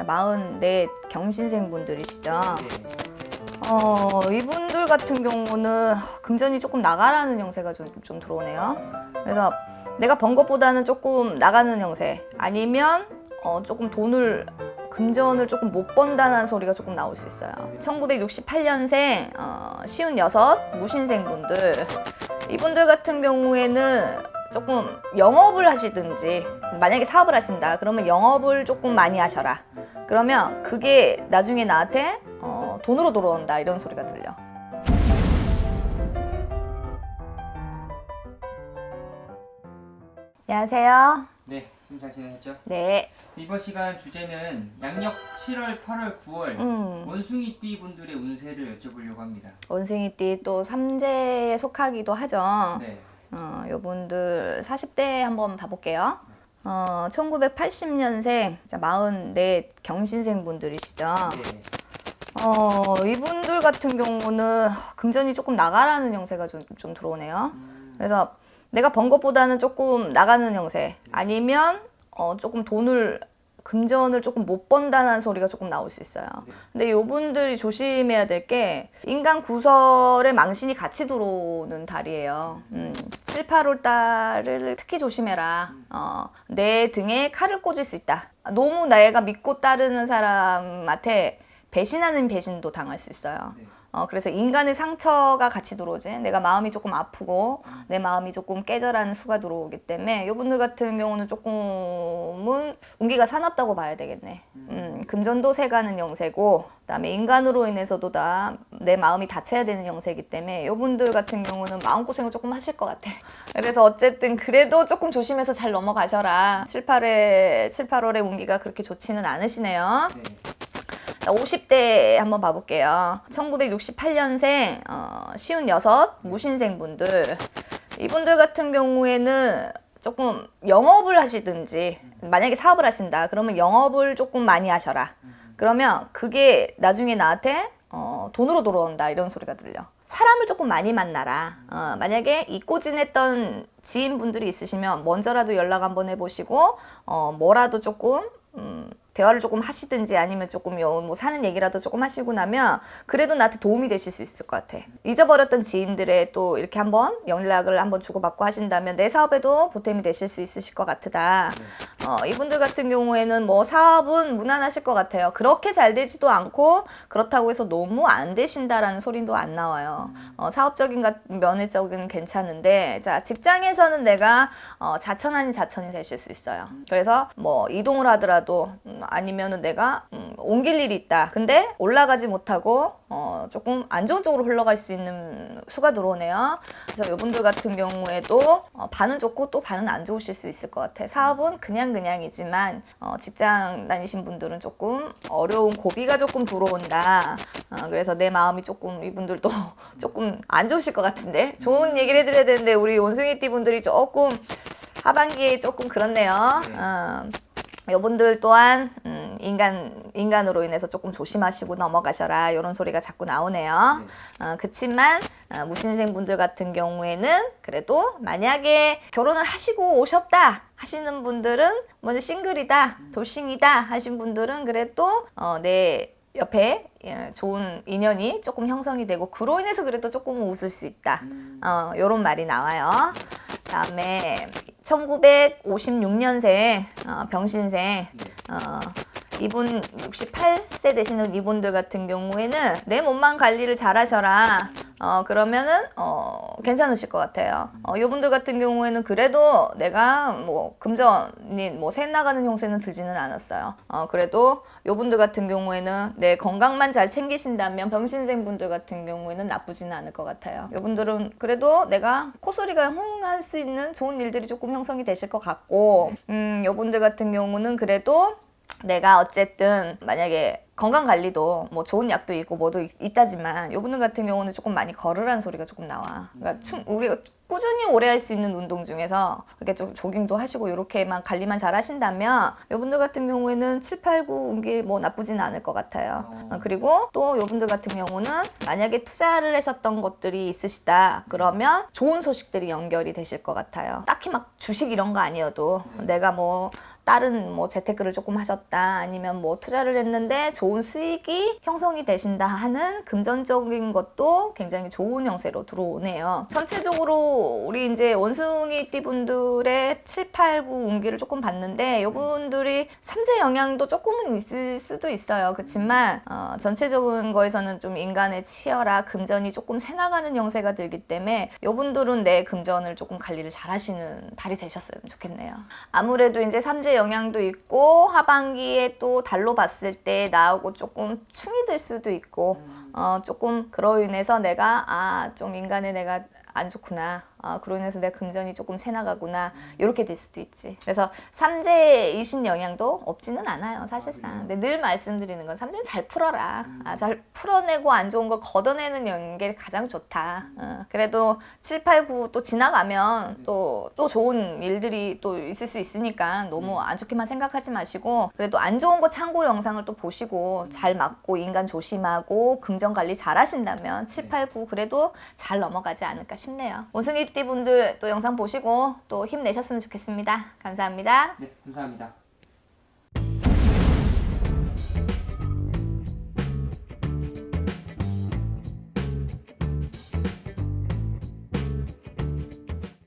자, 44 경신생 분들이시죠. 어, 이분들 같은 경우는 금전이 조금 나가라는 형세가 좀, 좀 들어오네요. 그래서 내가 번 것보다는 조금 나가는 형세 아니면 어, 조금 돈을 금전을 조금 못 번다는 소리가 조금 나올 수 있어요. 1968년생 어, 시운 여섯 무신생 분들 이분들 같은 경우에는 조금 영업을 하시든지 만약에 사업을 하신다 그러면 영업을 조금 많이 하셔라. 그러면 그게 나중에 나한테 어, 돈으로 돌아온다 이런 소리가 들려. 안녕하세요. 네, 지금 잘 지내셨죠? 네. 이번 시간 주제는 양력 7월, 8월, 9월 음. 원숭이띠 분들의 운세를 여쭤보려고 합니다. 원숭이띠 또 삼재에 속하기도 하죠. 네, 어, 요분들 40대 한번 봐볼게요. 어, 1980년생, 44 경신생 분들이시죠. 네, 어, 이분들 같은 경우는 금전이 조금 나가라는 형세가 좀, 좀 들어오네요. 음, 그래서 내가 번 것보다는 조금 나가는 형세 아니면 어, 조금 돈을 금전을 조금 못 번다는 소리가 조금 나올 수 있어요. 근데 이분들이 조심해야 될 게 인간 구설의 망신이 같이 들어오는 달이에요. 음, 7, 8월 달을 특히 조심해라. 어, 내 등에 칼을 꽂을 수 있다. 너무 내가 믿고 따르는 사람한테 배신하는 배신도 당할 수 있어요. 네. 어, 그래서 인간의 상처가 같이 들어오지. 내가 마음이 조금 아프고 내 마음이 조금 깨져라는 수가 들어오기 때문에 이분들 같은 경우는 조금은 운기가 사납다고 봐야 되겠네. 음, 금전도 세가는 영세고 그다음에 인간으로 인해서도 다 내 마음이 다쳐야 되는 영세이기 때문에 이분들 같은 경우는 마음고생을 조금 하실 것 같아. 그래서 어쨌든 그래도 조금 조심해서 잘 넘어가셔라. 7, 8회, 7, 8월의 운기가 그렇게 좋지는 않으시네요. 네, 자, 50대 한번 봐볼게요. 1968년생 어, 시운 여섯 무신생 분들 이분들 같은 경우에는 조금 영업을 하시든지 만약에 사업을 하신다 그러면 영업을 조금 많이 하셔라. 그러면 그게 나중에 나한테 어, 돈으로 돌아온다 이런 소리가 들려. 사람을 조금 많이 만나라. 어, 만약에 잊고 지냈던 지인분들이 있으시면 먼저라도 연락 한번 해보시고 어, 뭐라도 조금 음, 대화를 조금 하시든지 아니면 조금 요, 뭐 사는 얘기라도 조금 하시고 나면 그래도 나한테 도움이 되실 수 있을 것 같아. 잊어버렸던 지인들의 또 이렇게 한번 연락을 한번 주고받고 하신다면 내 사업에도 보탬이 되실 수 있으실 것 같다. 어, 이분들 같은 경우에는 뭐 사업은 무난하실 것 같아요. 그렇게 잘 되지도 않고 그렇다고 해서 너무 안 되신다라는 소리도 안 나와요. 어, 사업적인 가- 면에적인 괜찮은데 자 직장에서는 내가 어, 자천 아닌 자천이 되실 수 있어요. 그래서 뭐 이동을 하더라도 음, 아니면은 내가 음, 옮길 일이 있다. 근데 올라가지 못하고 어, 조금 안 좋은 쪽으로 흘러갈 수 있는 수가 들어오네요. 그래서 이분들 같은 경우에도 어, 반은 좋고 또 반은 안 좋으실 수 있을 것 같아. 사업은 그냥 그냥이지만 어, 직장 다니신 분들은 조금 어려운 고비가 조금 들어온다. 어, 그래서 내 마음이 조금 이분들도 조금 안 좋으실 것 같은데 좋은 얘기를 해드려야 되는데 우리 원숭이띠 분들이 조금 하반기에 조금 그렇네요. 어, 여분들 또한 음, 인간 인간으로 인해서 조금 조심하시고 넘어가셔라 이런 소리가 자꾸 나오네요. 어, 그렇지만 어, 무신생 분들 같은 경우에는 그래도 만약에 결혼을 하시고 오셨다 하시는 분들은 먼저 싱글이다 돌싱이다 하신 분들은 그래도 어, 내 옆에 예, 좋은 인연이 조금 형성이 되고 그로 인해서 그래도 조금 웃을 수 있다. 어, 요런 말이 나와요. 다음에 1956년생 어, 병신생 어, 이분 68세 되시는 이분들 같은 경우에는 내 몸만 관리를 잘 하셔라. 어, 그러면은, 어, 괜찮으실 것 같아요. 어, 이분들 같은 경우에는 그래도 내가 뭐, 금전이 뭐, 새 나가는 형세는 들지는 않았어요. 어, 그래도 이분들 같은 경우에는 내 건강만 잘 챙기신다면 병신생 분들 같은 경우에는 나쁘지는 않을 것 같아요. 이분들은 그래도 내가 코소리가 홍할 수 있는 좋은 일들이 조금 형성이 되실 것 같고, 음, 이분들 같은 경우는 그래도 내가 어쨌든 만약에 건강 관리도 뭐 좋은 약도 있고 뭐도 있, 있다지만 요분들 같은 경우는 조금 많이 걸으라는 소리가 조금 나와. 그러니까 충, 우리가 꾸준히 오래 할 수 있는 운동 중에서 이렇게 좀 조깅도 하시고 이렇게만 관리만 잘 하신다면 이분들 같은 경우에는 7, 8, 9 운기 뭐 나쁘지는 않을 것 같아요. 어, 그리고 또 이분들 같은 경우는 만약에 투자를 하셨던 것들이 있으시다 그러면 좋은 소식들이 연결이 되실 것 같아요. 딱히 막 주식 이런 거 아니어도 내가 뭐 다른 뭐 재테크를 조금 하셨다 아니면 뭐 투자를 했는데 좋은 수익이 형성이 되신다 하는 금전적인 것도 굉장히 좋은 형세로 들어오네요. 전체적으로 우리 이제 원숭이 띠분들의 7, 8, 9 운기를 조금 봤는데 이분들이 삼재 영향도 조금은 있을 수도 있어요. 그렇지만 어, 전체적인 거에서는 좀 인간의 치열화 금전이 조금 새나가는 형세가 들기 때문에 이분들은 내 금전을 조금 관리를 잘 하시는 달이 되셨으면 좋겠네요. 아무래도 이제 삼재 영향도 있고 하반기에 또 달로 봤을 때 나오고 조금 충이 들 수도 있고 어 조금 그로 인해서 내가 아 좀 인간의 내가 안 좋구나. 아, 그로 인해서 내 금전이 조금 새나가구나. 이렇게 될 수도 있지. 그래서 삼재이신 영향도 없지는 않아요, 사실상. 근데 늘 말씀드리는 건 삼재는 잘 풀어라. 아, 잘 풀어내고 안 좋은 걸 걷어내는 게 가장 좋다. 어, 그래도 7, 8, 9 또 지나가면 또, 또 좋은 일들이 또 있을 수 있으니까 너무 안 좋게만 생각하지 마시고 그래도 안 좋은 거 참고 영상을 또 보시고 잘 맞고 인간 조심하고 금전 관리 잘 하신다면 7, 8, 9 그래도 잘 넘어가지 않을까 싶네요. 원숭이띠 분들 또 영상 보시고 또 힘내셨으면 좋겠습니다. 감사합니다. 네, 감사합니다.